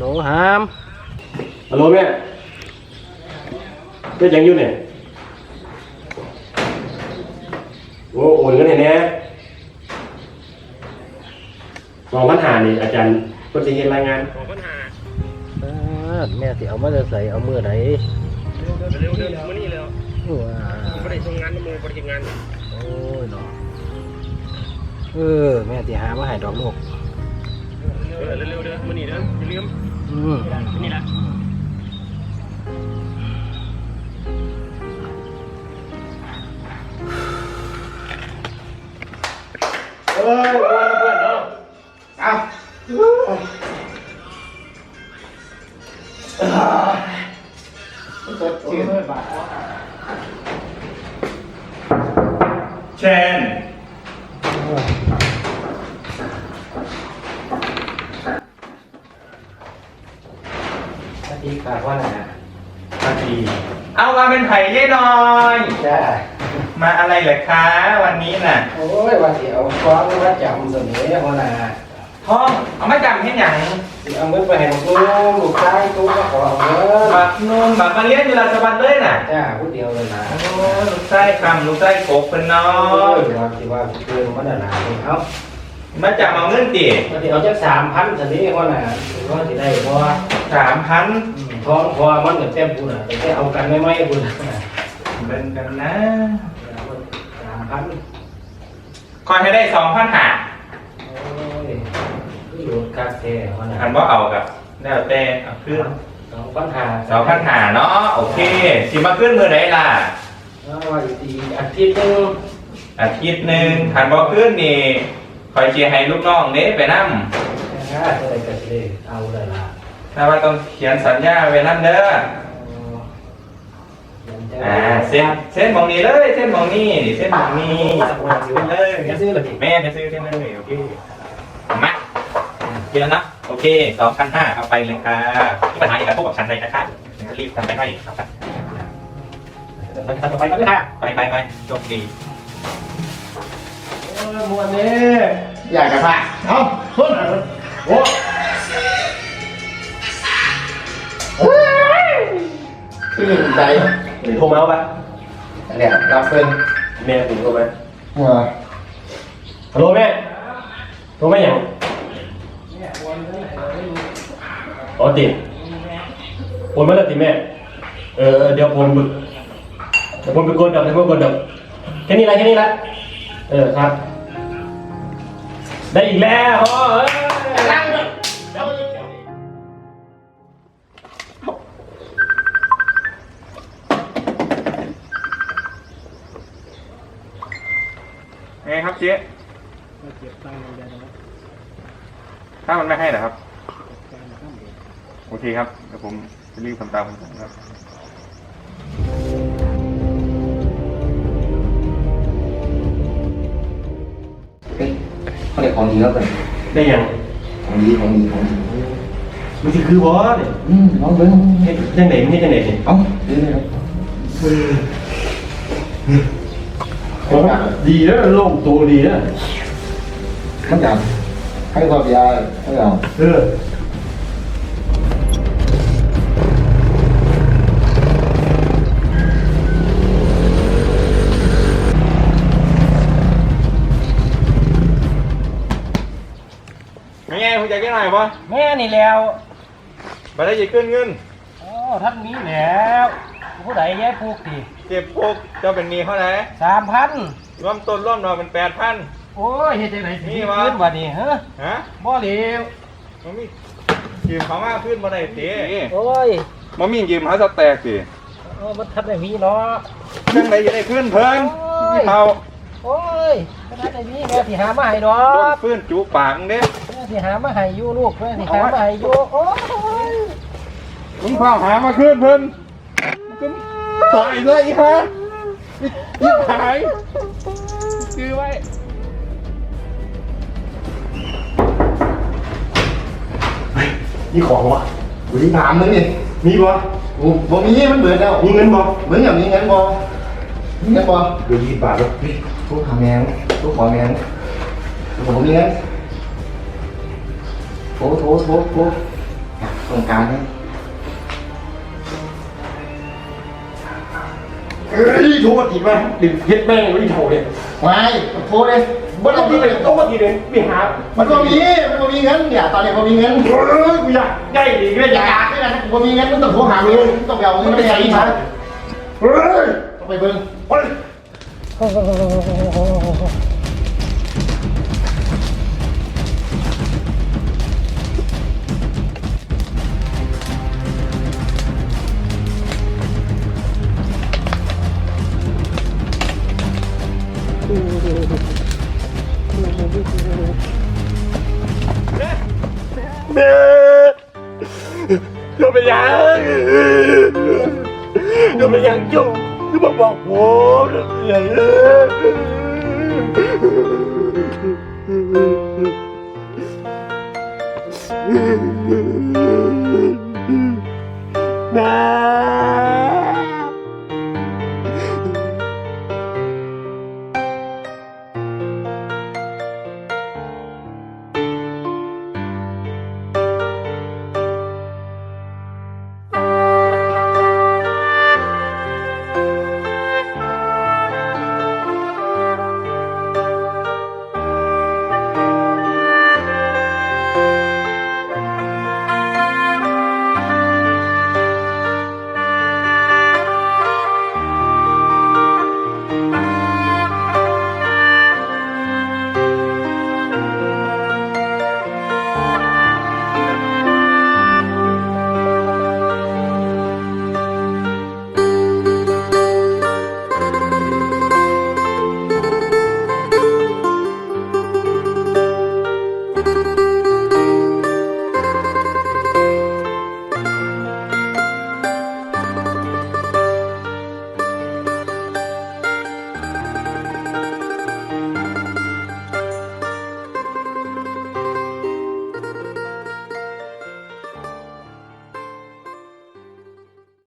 โหลหามฮัลโหลแม่เป็นยังอยู่เนี่ยโอ้โอนกันแน่สองปัญหานี่อาจารย์ก็จะเห็นรายงานเออแม่สิเอามาจะใส่เอามือไหนเร็วเร็วมานี่เร็วว้าไม่ได้ทำงานมือไม่ได้ทำงาน โอ้ยเนาะเออ แม่สิหามาให้ดอกลูก เร็วเร็วเร็วมานี่เด้ออย่าลืมอืมนี่ละเอ้ยวันเพื่อนเนาะเอา สวัสดีค่ะพ่อหนาพอดีเอามาเป็นไผ่เย่น้อย จ้ามาอะไรเหรอคะวันนี้น่ะโอ้ยว่าสิเอาฟ้องมาจำเสนอพ่อหนาท้องเอามาจำให้หยังสิเอาเงินไปให้ลูกลูกชายตู้ก็ขอเอาเงินบักนุ่มบักมาเลี้ยงอยู่ราชบัณเลยน่ะจ้าผู้เดียวเลยนะโอ้ลูกไส้คำลูกไส้กบเป็นน้อโอ้ยยว่าสิว่าเกินมันหนาเลยเอามาจำเอาเงินดิว่าสิเอาจักสามพันสนี้พ่อหนาว่าสิได้เพราะว่า สามพันท้องพอมันเหมือนเต็มบุญอะแต่แค่เอากันไม่ไม่บุญเป็นกันนะสามพันคอยให้ได้สองพันหาโอ้ยอยู่กาแฟพ่อหนาอันว่าเอากับแล้วแต่เอาขึ้นสองพันห้าสองพันหาเนาะโอเคสิมาขึ้นมือไหนล่ะว่าอยู่ดีอาทิตย์หนึงอาทิตย์หนึ่งขันบอกขึ้นนี่คอยเชียร์ให้ลูกน้องเน้ไปนั่ถ้าจะได้ก็ สิได้เอาได้ละถ้าว่าต้องเขียนสัญญาไว้นั่นเด้ออ่าเส้นเส้นมองนี้เลยเส้นมองนี้นี่เส้นมองนี้เส้นเลยจะซื้อหรือแม่จะซื้อเส้นเลยโอเคมาเยอะนะโอเคสองพันห้าเอาไปเลยค่ะมีปัญหาอย่างไรพวกกับฉันเลยนะคะรีบทำไปให้ครับทำไปก็ได้ค่ะไปไปไปโชคดีมวนนี้อยากกระพาเอาขึ้นโอ้ ขึ้นใจหรือโทรมาเอาปะเนี่ยรับเป็นแม่ถึงโทรมาหัวฮัลโหลแม่โทรมาอย่างอ๋อติดโอนมาแล้วติแม่ เออเดี๋ยวผมบึกเดี๋ยวผมไปกดดับเดี๋ยวผมกดดับแค่นี้ละแค่นี้ละเออครับ ได้อีกแล้วโอ้ย ไงครับเจ๊ถ้ามันไม่ให้เหรอครับโอเคครับเดี๋ยวผมจะรีบทำตามคำสั่งครับเขาเรียกของดีแล้วกันได้ยังของดีของดีของดีมันคือคือบอสเนี่ยอืมลองเบิ้งเฮ็ดจังไหนมันเฮ็ดจังไหนเนี่ยเอ้าดีเลยค รับดีแล้วโล่งตัวดีแล้วมันอยากให้ความยาให้เราเออไม่ไงคุณจะแก้หน่อยปะแม่นี่แล้วมาได้จะขึ้นเงินโอ้ท่านนี้แล้ว ผู้ใดแย่ผูกทีเก็บพวกเจ้าเป็นหนี้เขาไหนสามพันรวมต้นร่วมดอกเป็นแปดพัน โอ้ยเฮ็ดจังไหนสินี่วะ ขึ้นวันนี้ฮะฮะบ่เหลวมันมียืมเขามาขึ้นมาได้สิโอ้ยมันมียืมเขาจะแตกสิเออมันทันได้มีเนาะ จังไหนจะได้ขึ้นเพิ่นโอ้ยเขาโอ้ยขนาดได้มีแม่สิหามาให้ดอโดนกฟื้นจูปากเด้ แม่สิหามาให้อยู่ลูกแม่สิหามาให้อยู่โอ้ย มึงพาหามาขึ้นเพิ่นมึง ก็ตายเลยอีฮะยิ่งหายซื้อไว้นี่ของวะกูที่ถามมึงนี่มีบ่กูบ่มีมันเบิดแล้วมีเงินบ่มึงอยากมีเงินบ่มีเงินบ่เดือนยี่สิบบาทแล้วกูหาแมงกูขอแมงกูบ่มีเงินโถโถโถโถต้องการเนี่ย เฮ้ยโทษอีกไหมดึงเฮ็ดแม่งไม่ได้โถเนี่ยไม่โทษเลยบ่ต้องมีเลยต้องมาทีนึงไม่หามันก็มีมันก็มีเงินเนี่ยตอนนี้ก็มีเงินเออกูอยากได้ดีก็ไม่ออยากยากไม่นะกูมีเงินมึงต้องโทรหาเงินมึงต้องไปเอาเงินไปใช้มาเฮ้ยต้องไปเบิ่งเฮ้ย แม่เราไปยังเราไปยังจุ๊บที่มาบอกผมเราไปยังแม่